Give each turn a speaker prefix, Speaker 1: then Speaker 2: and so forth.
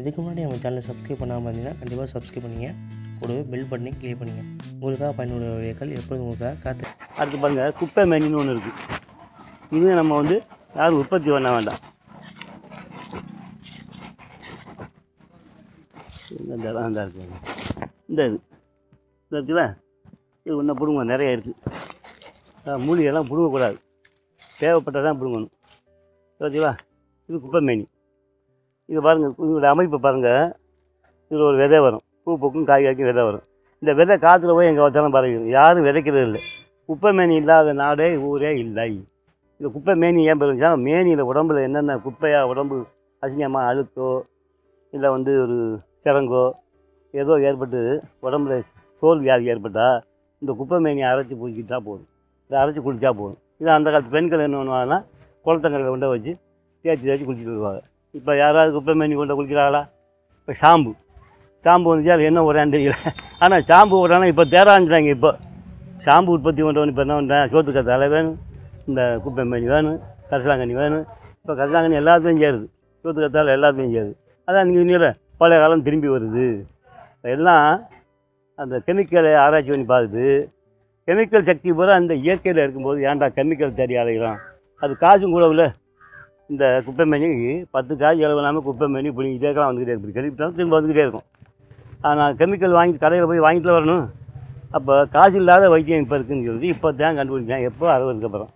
Speaker 1: இதுக்கு முன்னாடி நம்ம சேனலை சப்ஸ்கிரைப் பண்ணாமல் இருந்தீங்கன்னா கண்டிப்பாக சப்ஸ்கிரைப் பண்ணிங்க. கூடவே பெல் பட்டனை கிளிக் பண்ணிங்க. உங்களுக்காக பயனுள்ள வீடியோக்கள் எப்போதும் உங்களுக்காக காத்து
Speaker 2: அடுத்து பாருங்கள் குப்பை மேனின்னு ஒன்று இருக்குது இது நம்ம வந்து யாரும் உற்பத்தி பண்ண வேண்டாம். இந்த இடம் இந்த இருக்கு. இந்த இது. இந்த இருக்குதா இது ஒன்றும் பிடுங்க நிறைய இருக்குது மூலிகையெல்லாம் பிடுங்கக்கூடாது. தேவைப்பட்டதான் பிடுங்கணும். ஓகேவா இது குப்பை மேனி. இது பாருங்கள் இதோட அமைப்பு பாருங்கள் இதில் ஒரு விதை வரும். பூ பூக்கும் காய் காய்க்கும் விதை வரும். இந்த விதை காற்றுல போய் எங்கே வச்சாலும் பறக்கும் யாரும் விதைக்கிறது இல்லை. குப்பை மேனி இல்லாத நாடே ஊரே இல்லை. இந்த குப்பை மேனி ஏன் பெருந்துச்சா மேனியில் உடம்புல என்னென்ன குப்பையாக உடம்பு அசிங்கமாக அழுக்கோ இல்லை வந்து ஒரு சிறங்கோ ஏதோ ஏற்பட்டு உடம்புல தோல் வியாதி ஏற்பட்டால் இந்த குப்பை மேனியை அரைச்சி பிடிக்கிட்டா போதும். இதை அரைச்சி குடித்தா போதும். இது அந்த காலத்து பெண்கள் என்ன பண்ணுவாங்கன்னா குளத்தங்கரையில் கொண்டு வச்சு தேய்ச்சி தேய்ச்சி குளிச்சுட்டு வருவாங்க. இப்போ யாராவது குப்பை மேனி கொண்டு குளிக்கிறாங்களா இப்போ ஷாம்பு. ஷாம்பு வந்துச்சு அது என்ன உரையான்னு தெரியல. ஆனால் ஷாம்பு உரானா இப்போ தேராஞ்சிட்டாங்க இப்போ. ஷாம்பு உற்பத்தி பண்ணுறவன் இப்போ என்ன பண்ணுறேன் சோத்துக்க தலை வேணும் இந்த குப்பை மேனி வேணும் கரிசலாங்கண்ணி வேணும். இப்போ கரிசலாங்கண்ணி எல்லாத்தையும் சேருது. சோத்துக்க தலை எல்லாத்தையும் சேருது. அதான் நீங்கள் இன்னும் பழைய காலம் திரும்பி வருது. எல்லாம் அந்த கெமிக்கலை ஆராய்ச்சி பண்ணி பார்க்குது கெமிக்கல் சக்தி பூரா அந்த இயற்கையில் இருக்கும்போது ஏன்டா கெமிக்கல் தேடி அலைகிறோம் அது காசும் கூட இல்லை. இந்த குப்பை மேனிக்கு பத்து காய் இல்லாமல் குப்பை மேனி பிடிங்கிட்டே இருக்கலாம் வந்துக்கிட்டே இருக்கும் கழிப்பிட்டாலும் திரும்ப வந்துக்கிட்டே இருக்கும். ஆனால் கெமிக்கல் வாங்கி கடையில் போய் வாங்கிட்டு வரணும். அப்போ காசு இல்லாத வைத்தியம் இப்போ இருக்குன்னு சொல்லி இப்போ தான் கண்டுபிடிச்சேன். எப்போ அறுபதுக்கு அப்புறம்.